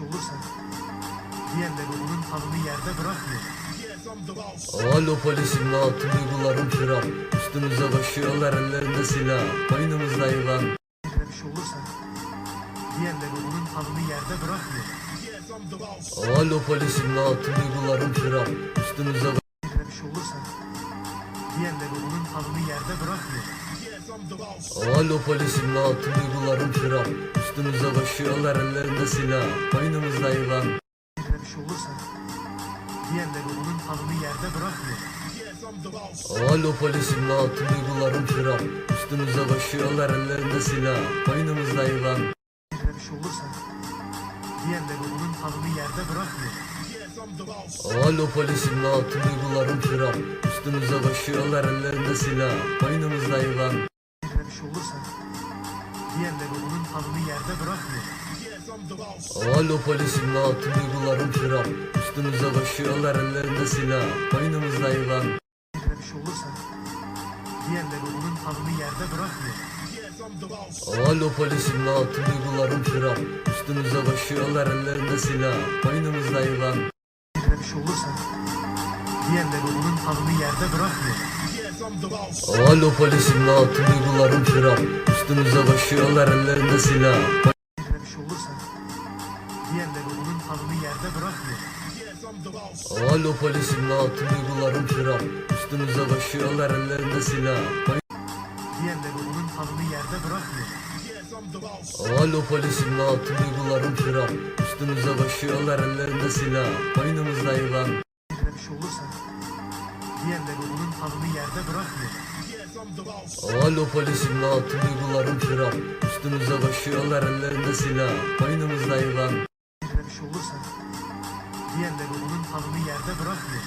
olursa diğerleri onun kanını yerde bırakmıyor. Alo polisim rahatım duygularım kral Üstümüze koşuyorlar ellerinde silah Boynumuzda yılan bir şey olursa diğerleri onun kanını yerde bırakmıyor. Alo polisim rahatım duygularım kral Üstümüze bir şey olursa diğerleri onun kanını yerde bırakmıyor. Alo polisim rahatım duygularım kral Üstümüze koşuyorlar ellerinde silah. Boynumuzda yılan. Bir şey olursa diğerleri onun kanını yerde bırakmıyor. Alo polisim rahatım duygularım kral Üstümüze koşuyorlar ellerinde silah. Boynumuzda yılan. Bir şey olursa diğerleri onun kanını yerde bırakmıyor. Alo polisim rahatım duygularım kral Üstümüze koşuyorlar ellerinde silah. Boynumuzda yılan Şey olursa diğerleri onun kanını yerde bırakmıyor. Alo polisim rahatım duygularım kral Üstümüze koşuyorlar ellerinde silah Boynumuzda yılan bir şey olursa diğerleri onun kanını yerde bırakmıyor. Alo polisim rahatım duygularım kral Üstümüze koşuyorlar ellerinde silah Boynumuzda yılan bir şey olursa diğerleri onun kanını yerde bırakmıyor. Alo polisim rahatım duygularım kral Üstümüze koşuyorlar ellerinde silah. Birine bir şey olursa diğerleri onun kanını yerde bırakmıyor. Alo polisim rahatım duygularım kral Üstümüze koşuyorlar ellerinde silah. Diğerleri onun kanını yerde bırakmıyor. Alo polisim rahatım duygularım kral Üstümüze koşuyorlar ellerinde silah. Boynumuzda yılan bir şey olursa diğerleri onun kanını yerde bırakmıyor. Alo polisim rahatım duygularım kral Üstümüze koşuyorlar ellerinde silah Boynumuzda yılan Birine bir şey olursa diğerleri onun kanını yerde bırakmıyor.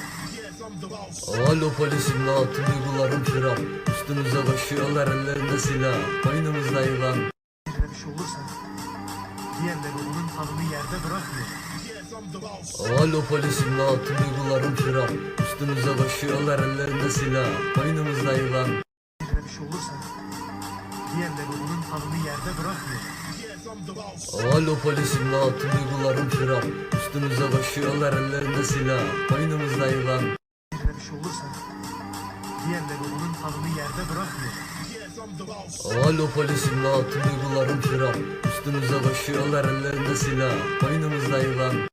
Alo polisim rahatım duygularım kral Üstümüze koşuyorlar ellerinde silah Boynumuzda yılan Birine bir şey olursa diğerleri onun kanını yerde bırakmıyor. Alo polisim rahatım duygularım kral Üstümüze koşuyorlar ellerinde silah. Boynumuzda yılan. Bir şey olursa diğerleri onun kanını yerde bırakmıyor. Alo polisim rahatım duygularım kral Üstümüze koşuyorlar ellerinde silah. Boynumuzda yılan. Bir şey olursa diğerleri onun kanını yerde bırakmıyor. Alo polisim rahatım duygularım kral Üstümüze koşuyorlar ellerinde silah. Boynumuzda yılan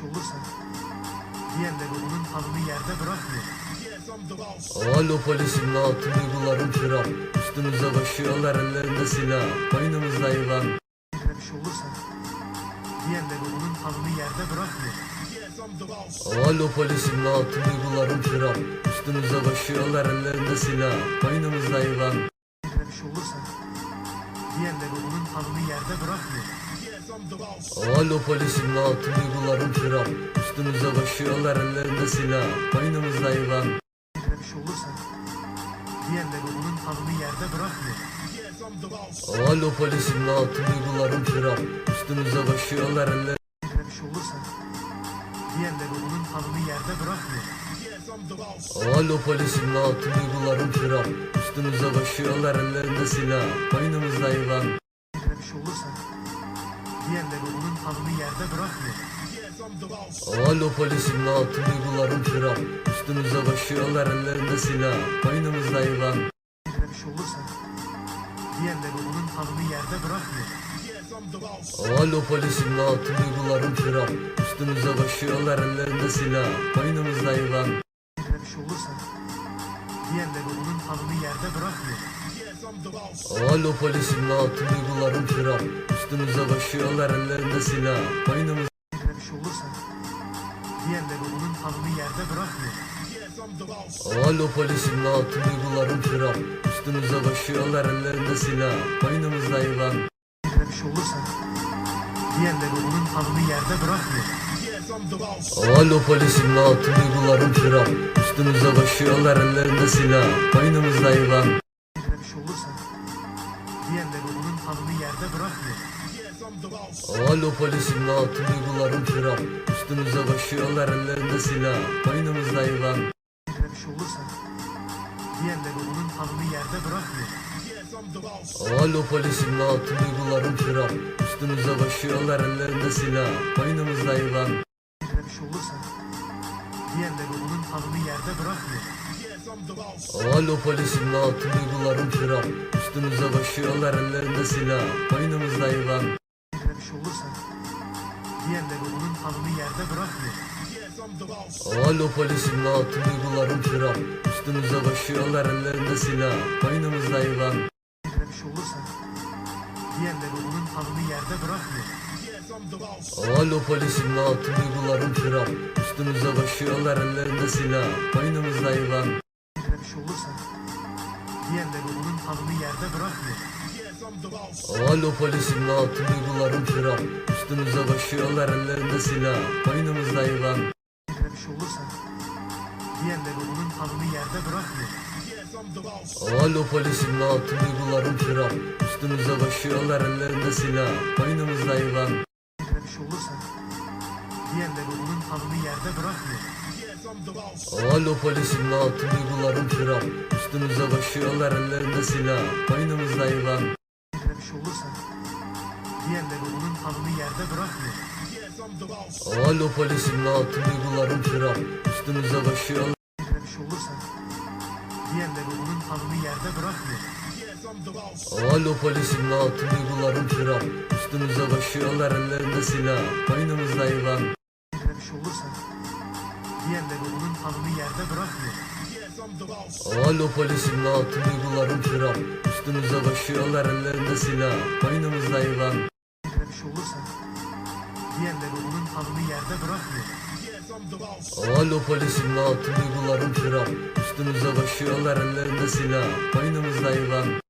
Şey olursa diğerleri onun kanını yerde bırakmıyor. Alo polisim rahatım duygularım kral Üstümüze koşuyorlar ellerinde silah Boynumuzda yılan bir şey olursa diğerleri onun kanını yerde bırakmıyor. Alo polisim rahatım duygularım kral Üstümüze koşuyorlar ellerinde silah Boynumuzda yılan bir şey olursa diğerleri onun kanını yerde bırakmıyor. Alo polisim rahatım duygularım kral Üstümüze koşuyorlar ellerinde silah Boynumuzda yılan Birine bir şey olursa diğerleri onun kanını yerde bırakmıyor. Alo polisim rahatım duygularım kral Üstümüze koşuyorlar ellerinde Birine bir şey olursa diğerleri onun kanını yerde bırakmıyor. Alo polisim rahatım duygularım kral Üstümüze koşuyorlar ellerinde silah Boynumuzda yılan bir şey olursa diğerleri onun kanını yerde bırakmıyor. Alo polisim rahatım duygularım kral Üstümüze koşuyorlar ellerinde silah Boynumuzda yılan bir şey olursa diğerleri onun kanını yerde bırakmıyor. Alo polisim rahatım duygularım kral Üstümüze koşuyorlar ellerinde silah Boynumuzda yılan bir şey olursa diğerleri onun kanını yerde bırakmıyor. Alo polisim rahatım duygularım kral Üstümüze koşuyorlar ellerinde silah. Boynumuzda Birine bir şey olursa diğerleri onun kanını yerde bırakmıyor. Alo polisim rahatım duygularım kral Üstümüze koşuyorlar ellerinde silah. Boynumuzda yılan bir şey olursa diğerleri onun kanını yerde bırakmıyor. Alo polisim rahatım duygularım kral Üstümüze koşuyorlar ellerinde silah. Boynumuzda yılan diğerleri onun kanını yerde bırakmıyor. Alo polisim rahatım duygularım kral Üstümüze koşuyorlar ellerinde silah. Boynumuzda yılan. Bir şey olursa diğerleri onun kanını yerde bırakmıyor. Alo polisim rahatım duygularım firar Üstümüze koşuyorlar ellerinde silah. Boynumuzda yılan. Bir şey olursa diğerleri onun kanını yerde bırakmıyor. Alo polisim rahatım duygularım firar Üstümüze koşuyorlar ellerinde silah Boynumuzda yılan Birine bir şey olursa diğerleri onun kanını yerde bırakmıyor. Alo polisim rahatım duygularım firar Üstümüze koşuyorlar ellerinde silah Boynumuzda yılan Birine bir şey olursa diğerleri onun kanını yerde bırakmıyor. Alo polisim rahatım duygularım firar Üstümüze koşuyorlar ellerinde silah. Boynumuzda yılan. Bir şey olursa diğerleri onun kanını yerde bırakmıyor. Alo polisim rahatım duygularım firar Üstümüze koşuyorlar ellerinde silah. Boynumuzda yılan. Bir şey olursa diğerleri onun kanını yerde bırakmıyor. Alo polisim rahatım duygularım firar Üstümüze koşuyorlar ellerinde silah. Boynumuzda yılan Birine bir şey olursa diğerleri onun kanını yerde bırakmıyor. Alo polisim rahatım duygularım firar Üstümüze koşuyorlar ellerinde silah. Boynumuzda yılan. Bir şey olursa diğerleri onun kanını yerde bırakmıyor. Alo polisim rahatım duygularım firar Üstümüze Birine bir şey olursa onun kanını yerde bırakmıyor. Alo polisim rahatım duygularım firar Üstümüze koşuyorlar ellerinde silah. Boynumuzda yılan. Birine bir şey olursa diğerleri onun kanını yerde bırakmıyor. Alo polisim rahatım duygularım firar Üstümüze koşuyorlar ellerinde silah. Boynumuzda yılan. Birine bir şey olursa diğerleri onun kanını yerde bırakmıyor. Alo polisim rahatım duygularım firar Üstümüze koşuyorlar ellerinde silah Boynumuzda yılan